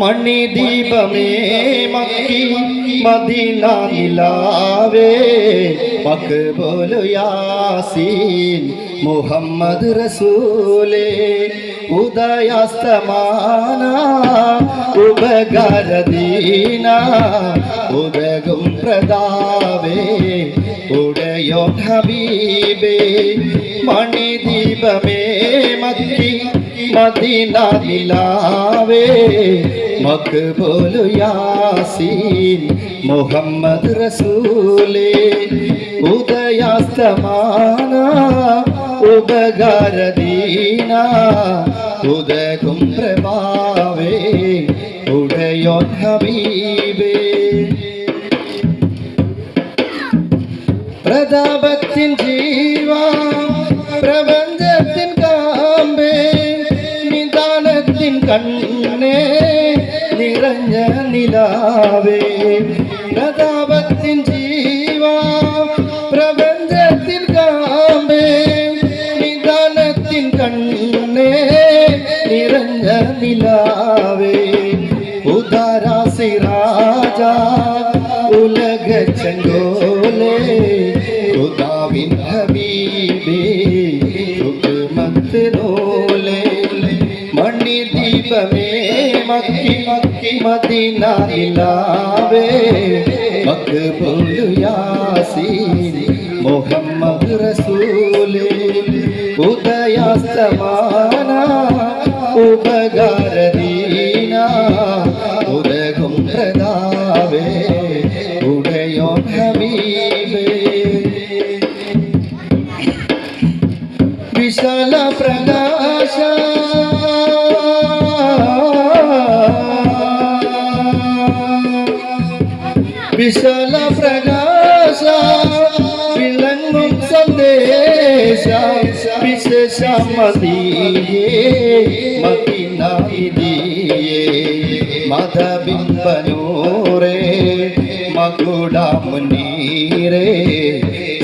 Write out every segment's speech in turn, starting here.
മണിദീപമേ makki Medina നിലാവേ. മക്ബൂലു Yaseen Muhammad റസൂലേ. ഉദയാസ്തമാന ഉപകാരദീന ഉദകും പ്രദാവേ ഉടയോ ഹബീബേ മണിദീപമേ മക്കി മദീന നിലാവേ. മക്ബൂലു യാസീൻ മുഹമ്മദ് റസൂലേ ഉദയാസ്തമാന ഉപകാരദീന ഉദകും പ്രഭാവേ ഉടയോ ഹബീബേ. പ്രതാപത്തിൻ ജീവ நிறைந்த நிலாவே பிரதாபத்தின் ஜீவா பிரபஞ்சத்தின் காம்பே. நிதானத்தின் கண்ணே நிறைந்த நிலாவே உதாராசி ராஜா உலக செங்கோலே உதாவின் ஹபீபே மத்திரோலே மணி தீபமே ദീപമേ മക്കി മക്കി മദീന ഇലാവേ മക്ബൂൽ യാസീൻ മുഹമ്മദ് റസൂലേ ഉദയാസ്തമാന വിശാല പ്രകാശ വിളങ്ങും സന്ദേശ വിശേഷ മതിയേ മതിനായിദിയേ മതബിംബനൂരേ മകുടമുനീരേ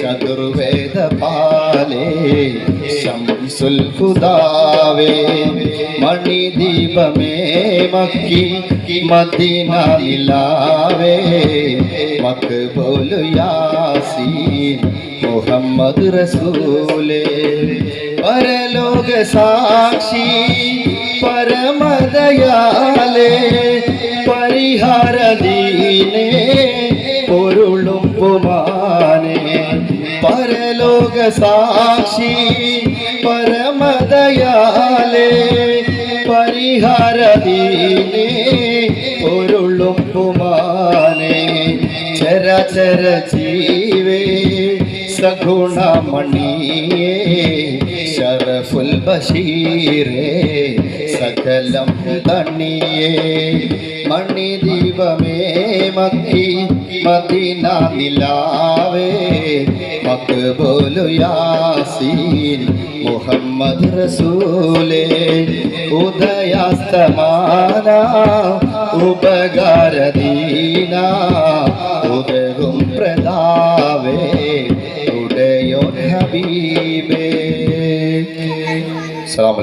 ചതുർവേദ പാലേ ശംസുൽ ഖുദാവേ മണിദീപമേ മക്കി മദീന മക്ക് മക്ബൂൽ യാസീൻ മുഹമ്മദ് റസൂലേ. പരലോക സാക്ഷി പരമദയാലേ. പരിഹാര ദീനേ പൊരുളും പുമാനേ പരലോക സാക്ഷി പരമദയാലേ. പരിഹാര ദീനേ പൊരുളും പുമാനേ ചരചര ജീവേ സഗുണമണിയേ ശരഫുൽ ബഷീരേ സകലം തണ്ണിയേ മണിദീപമേ മക്കി മദീന നിലാവേ മക്ബൂലു യാസീൻ മുഹമ്മദ് റസൂലേ ഉദയാസ്തമാന ഉപകാരദീന ഉദകും